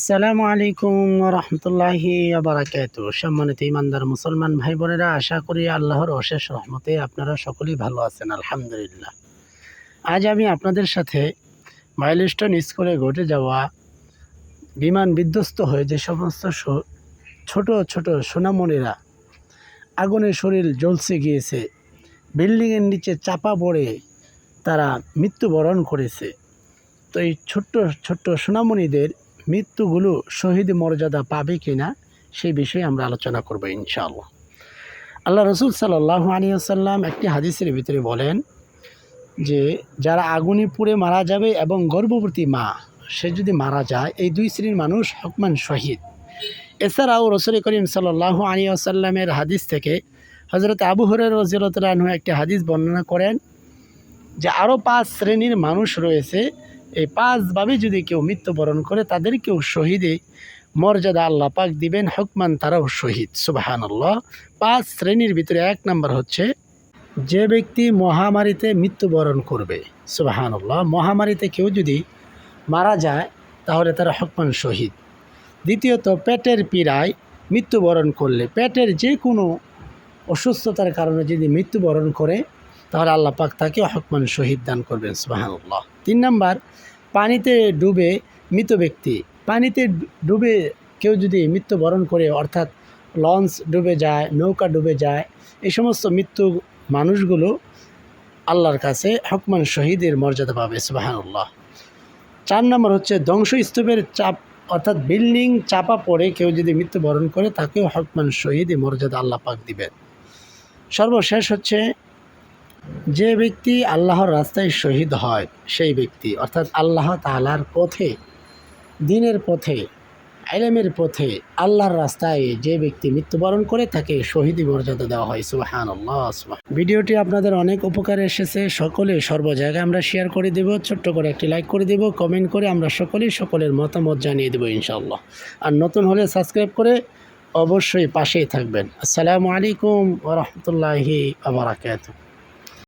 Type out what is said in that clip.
আসসালামু আলাইকুম রহমতুল্লাহি আবরাকাত সম্মানিত ইমানদার মুসলমান ভাই বোনেরা আশা করি আল্লাহর অশেষ রহমতে আপনারা সকলেই ভালো আছেন, আলহামদুলিল্লাহ। আজ আমি আপনাদের সাথে মাইলস্টোন স্কুলে ঘটে যাওয়া, বিমান বিধ্বস্ত হয়ে যে সমস্ত ছোট ছোট সোনামণিরা আগুনে শরীর জ্বলসে গিয়েছে বিল্ডিংয়ের নিচে চাপা পড়ে তারা মৃত্যুবরণ করেছে। তো এই ছোট্ট ছোট্ট সোনামণিদের মৃত্যুগুলো শহীদ মর্যাদা পাবে কিনা সেই বিষয়ে আমরা আলোচনা করব ইনশাআল্লাহ। আল্লাহ রসুল সাল্লাহ আলিয়াল্লাম একটি হাদিসের ভিতরে বলেন যে, যারা আগুনে পুড়ে মারা যাবে এবং গর্ভবতী মা, সে যদি মারা যায়, এই দুই শ্রেণির মানুষ হকমান শহীদ। এছাড়াও রসুল করিম সাল্লাহ আলী আসাল্লামের হাদিস থেকে হজরত আবু হরের রজিরতালু একটি হাদিস বর্ণনা করেন যে আরও পাঁচ শ্রেণির মানুষ রয়েছে এই পাঁচভাবে যদি কেউ মৃত্যুবরণ করে, তাদেরকেও শহীদে মর্যাদা আল্লাহ পাক দিবেন, হকমান তারাও শহীদ। সুবাহান আল্লাহ পাঁচ শ্রেণির ভিতরে এক নম্বর হচ্ছে, যে ব্যক্তি মহামারীতে মৃত্যুবরণ করবে সুবাহান আল্লাহ মহামারীতে কেউ যদি মারা যায়, তাহলে তারা হকমান শহীদ। দ্বিতীয়ত, পেটের পীড়ায় মৃত্যুবরণ করলে, পেটের যে কোনো অসুস্থতার কারণে যদি মৃত্যুবরণ করে তাহলে আল্লাহ পাক তাকে হকমান শহীদ দান করবেন, সুবাহানুল্লাহ। তিন নাম্বার, পানিতে ডুবে মৃত ব্যক্তি। পানিতে ডুবে কেউ যদি মৃত্যুবরণ করে, অর্থাৎ লঞ্চ ডুবে যায়, নৌকা ডুবে যায়, এই সমস্ত মৃত্যু মানুষগুলো আল্লাহর কাছে হকমান শহীদের মর্যাদা পাবে, সুবাহানুল্লাহ। চার নম্বর হচ্ছে, ধ্বংসস্তূপের চাপ, অর্থাৎ বিল্ডিং চাপা পড়ে কেউ যদি মৃত্যুবরণ করে, তাকেও হকমান শহীদ মর্যাদা আল্লাহ পাক দিবেন। সর্বশেষ হচ্ছে যে ব্যক্তি আল্লাহর রাস্তায় শহীদ হয়, সেই ব্যক্তি, অর্থাৎ আল্লাহ তাআলার পথে, দিনের পথে আলেমের পথে, আল্লাহর রাস্তায় যে ব্যক্তি মৃত্যুবরণ করে তাকে শহীদ মর্যাদা দেওয়া হয়। সুবাহান। ভিডিওটি আপনাদের অনেক উপকারে এসেছে। সকলে সর্ব জায়গায় আমরা শেয়ার করে দেব, ছোট্ট করে একটি লাইক করে দেব কমেন্ট করে আমরা সকলেই সকলের মতামত জানিয়ে দেবো ইনশাআল্লাহ। আর নতুন হলে সাবস্ক্রাইব করে অবশ্যই পাশেই থাকবেন। আসসালামু আলাইকুম ওরহমতুল্লাহি আবরাকাতুহ